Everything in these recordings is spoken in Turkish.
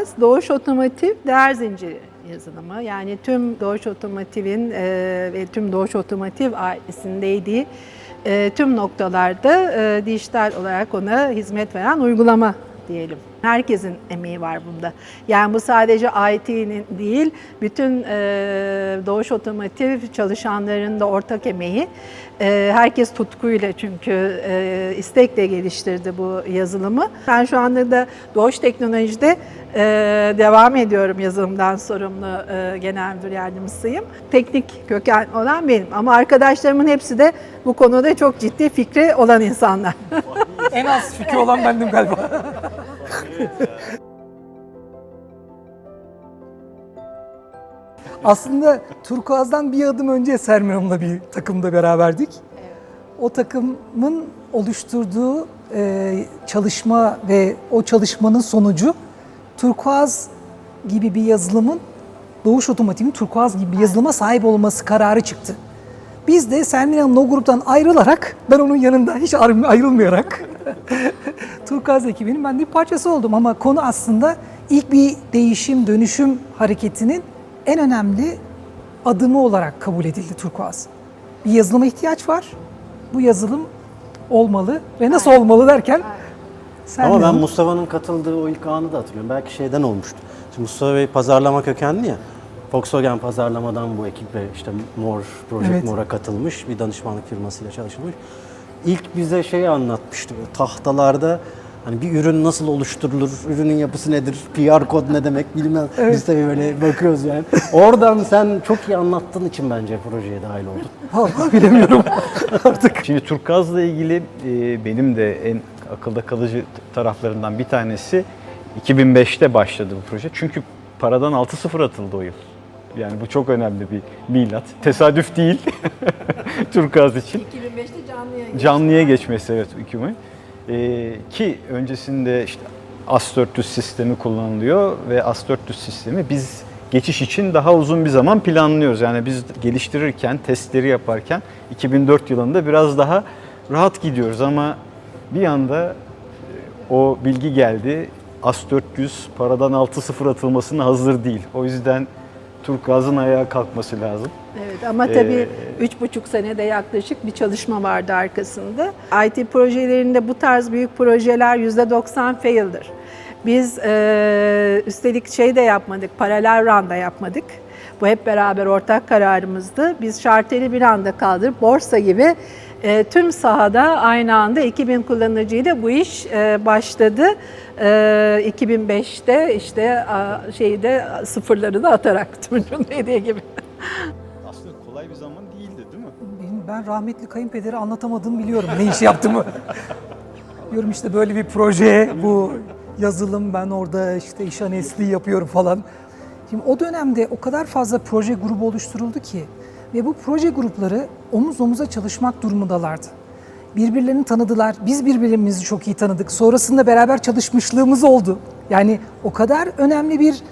Turkuaz, Doğuş Otomotiv değer zinciri yazılımı. Yani tüm Doğuş Otomotiv'in e, ve tüm Doğuş Otomotiv ailesindeydiği e, tüm noktalarda e, dijital olarak ona hizmet veren uygulama diyelim. Herkesin emeği var bunda. Yani bu sadece IT'nin değil, bütün e, Doğuş Otomotiv çalışanların da ortak emeği. E, herkes tutkuyla çünkü e, istekle geliştirdi bu yazılımı. Ben şu anda da Doğuş Teknoloji'de devam ediyorum yazılımdan sorumlu genel müdür yardımcısıyım. Teknik köken olan benim ama arkadaşlarımın hepsi de bu konuda çok ciddi fikri olan insanlar. En az fikri olan bendim galiba. Aslında Turkuaz'dan bir adım önce Sermiram'la bir takımda beraberdik. O takımın oluşturduğu e, çalışma ve o çalışmanın sonucu Turkuaz gibi bir yazılımın Doğuş Otomotiv'in Turkuaz gibi bir yazılıma sahip olması kararı çıktı. Biz de Selmin Hanım'ın o gruptan ayrılarak, ben onun yanında hiç ayrı- ayrılmayarak Turkuaz ekibinin ben de bir parçası oldum. Ama konu aslında ilk bir değişim, dönüşüm hareketinin en önemli adımı olarak kabul edildi Turkuaz. Bir yazılıma ihtiyaç var. Bu yazılım olmalı ve nasıl olmalı derken Selmin Ama ben Mustafa'nın katıldığı o ilk anı da hatırlıyorum. Belki şeyden olmuştu. Şimdi Mustafa Bey pazarlama kökenli ya. Volkswagen pazarlamadan bu ekiple işte Mor, Project Evet. Mor'a katılmış. Bir danışmanlık firmasıyla çalışılmış. İlk bize şeyi anlatmıştı. Böyle tahtalarda hani bir ürün nasıl oluşturulur, ürünün yapısı nedir, PR kod ne demek bilmem. Biz tabii böyle bakıyoruz yani. Oradan sen çok iyi anlattığın için bence projeye dahil oldun. Vallahi bilemiyorum artık. Şimdi Turkuaz'la ilgili e, benim de en akılda kalıcı taraflarından bir tanesi 2005'te başladı bu proje. Çünkü paradan 6-0 atıldı o yıl. Yani bu çok önemli bir milat. Tesadüf değil Turkuaz için. 2005'te canlıya Canlıya geçmesi evet hükümü. Ee, ki öncesinde işte AS400 sistemi kullanılıyor ve AS400 sistemi biz geçiş için daha uzun bir zaman planlıyoruz. Yani biz geliştirirken, testleri yaparken 2004 yılında biraz daha rahat gidiyoruz ama bir anda e, o bilgi geldi. AS400 paradan 6-0 atılmasına hazır değil. O yüzden Turkuaz'ın ayağa kalkması lazım. Evet ama tabii üç buçuk senede yaklaşık bir çalışma vardı arkasında. IT projelerinde bu tarz büyük projeler yüzde 90 fail'dir. Biz e, üstelik şey de yapmadık, paralel run da yapmadık. Bu hep beraber ortak kararımızdı. Biz şarteli bir anda kaldırıp borsa gibi e, tüm sahada aynı anda 2000 kullanıcıyla bu iş e, başladı. E, 2005'te işte a, şeyde sıfırları da atarak Tunç'un dediği gibi. Aslında kolay bir zaman değildi değil mi? Benim, ben rahmetli kayınpederi anlatamadığımı biliyorum ne iş yaptığımı. Diyorum işte böyle bir proje, bu yazılım, ben orada işte iş analisti yapıyorum falan. Şimdi o dönemde o kadar fazla proje grubu oluşturuldu ki ve bu proje grupları omuz omuza çalışmak durumundalardı. Birbirlerini tanıdılar, biz birbirimizi çok iyi tanıdık. Sonrasında beraber çalışmışlığımız oldu. Yani o kadar önemli bir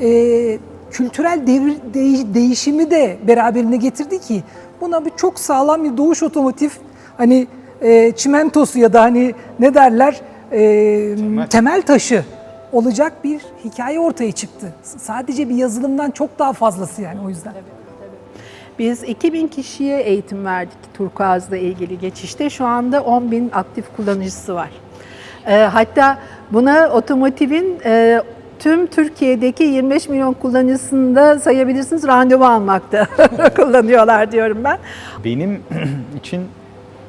e, kültürel devir, değiş- değişimi de beraberine getirdi ki buna bir çok sağlam bir doğuş otomotiv hani e, çimentosu ya da hani ne derler e, temel. taşı olacak bir hikaye ortaya çıktı. S- Sadece bir yazılımdan çok daha fazlası yani o yüzden. Biz 2000 kişiye eğitim verdik Turkuaz'la ilgili geçişte. Şu anda 10 bin aktif kullanıcısı var. Ee, hatta buna otomotivin e, tüm Türkiye'deki 25 milyon kullanıcısını da sayabilirsiniz randevu almakta kullanıyorlar diyorum ben. Benim için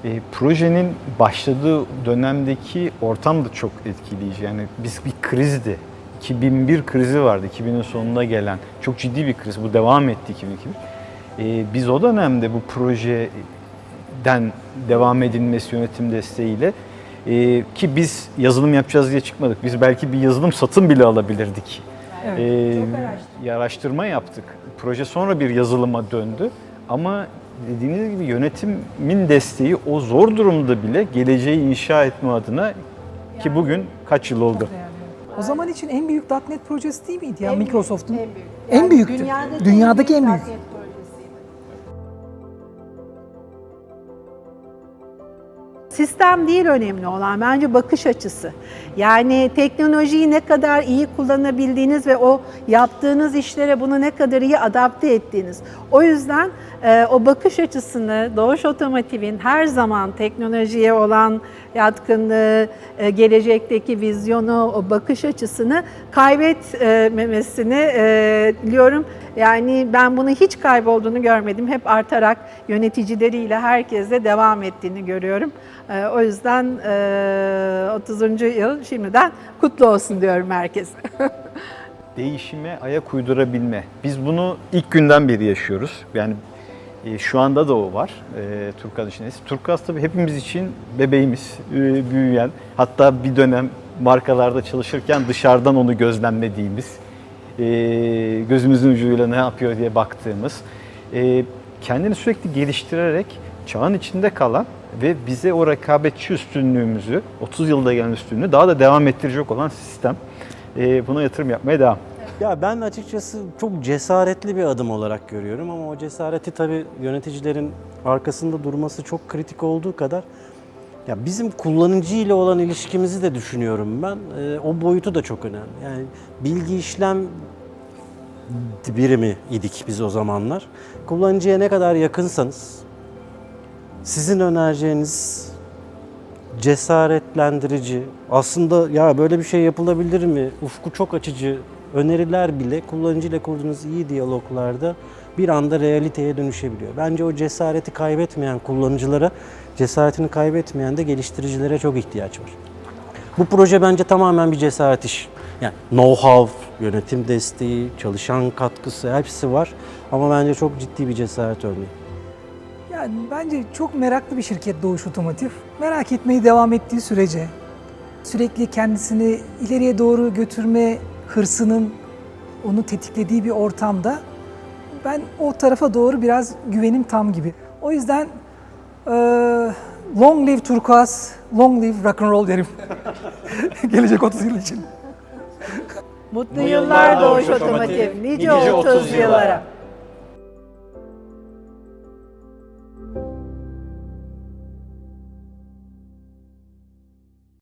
e, projenin başladığı dönemdeki ortam da çok etkileyici. Yani biz bir krizdi. 2001 krizi vardı, 2000'in sonunda gelen. Çok ciddi bir kriz. Bu devam etti 2002. E, biz o dönemde bu projeden devam edilmesi yönetim desteğiyle e, ki biz yazılım yapacağız diye çıkmadık. Biz belki bir yazılım satın bile alabilirdik. Evet, Ee, araştırma yaptık. Proje sonra bir yazılıma döndü. Ama dediğiniz gibi yönetimin desteği o zor durumda bile geleceği inşa etme adına ki bugün kaç yıl oldu? O zaman için en büyük .NET projesi değil miydi ya En büyük, Microsoft'un? en büyük. En büyüktü. dünyadaki Dünyadaki en büyük. .NET projesiydi. Sistem değil önemli olan bence bakış açısı. Yani teknolojiyi ne kadar iyi kullanabildiğiniz ve o yaptığınız işlere bunu ne kadar iyi adapte ettiğiniz. O yüzden e, o bakış açısını Doğuş Otomotiv'in her zaman teknolojiye olan yatkınlığı, e, gelecekteki vizyonu, o bakış açısını kaybetmemesini e, diliyorum. Yani ben bunu hiç kaybolduğunu görmedim. Hep artarak yöneticileriyle herkesle devam ettiğini görüyorum. E, O yüzden e, 30. yıl şimdiden kutlu olsun diyorum herkese. değişime ayak uydurabilme. Biz bunu ilk günden beri yaşıyoruz. Yani e, şu anda da o var e, Turkuaz için. Turkuaz tabii hepimiz için bebeğimiz, e, büyüyen. Hatta bir dönem markalarda çalışırken dışarıdan onu gözlemlediğimiz, e, gözümüzün ucuyla ne yapıyor diye baktığımız, e, kendini sürekli geliştirerek çağın içinde kalan ve bize o rekabetçi üstünlüğümüzü, 30 yılda gelen üstünlüğü daha da devam ettirecek olan sistem. E, buna yatırım yapmaya devam. Ya ben açıkçası çok cesaretli bir adım olarak görüyorum ama o cesareti tabii yöneticilerin arkasında durması çok kritik olduğu kadar ya bizim kullanıcı ile olan ilişkimizi de düşünüyorum ben. Ee, o boyutu da çok önemli. Yani bilgi işlem birimi idik biz o zamanlar. Kullanıcıya ne kadar yakınsanız sizin önereceğiniz cesaretlendirici, aslında ya böyle bir şey yapılabilir mi, ufku çok açıcı öneriler bile kullanıcıyla kurduğunuz iyi diyaloglarda bir anda realiteye dönüşebiliyor. Bence o cesareti kaybetmeyen kullanıcılara, cesaretini kaybetmeyen de geliştiricilere çok ihtiyaç var. Bu proje bence tamamen bir cesaret iş. Yani know-how, yönetim desteği, çalışan katkısı hepsi var. Ama bence çok ciddi bir cesaret örneği. Yani bence çok meraklı bir şirket Doğuş Otomotiv. Merak etmeyi devam ettiği sürece sürekli kendisini ileriye doğru götürme hırsının onu tetiklediği bir ortamda ben o tarafa doğru biraz güvenim tam gibi. O yüzden eee, long live turkuaz, long live rock and roll derim. Gelecek 30 yıl için. Mutlu yıllar Doğuş Otomotiv. Nice 30 yıllara.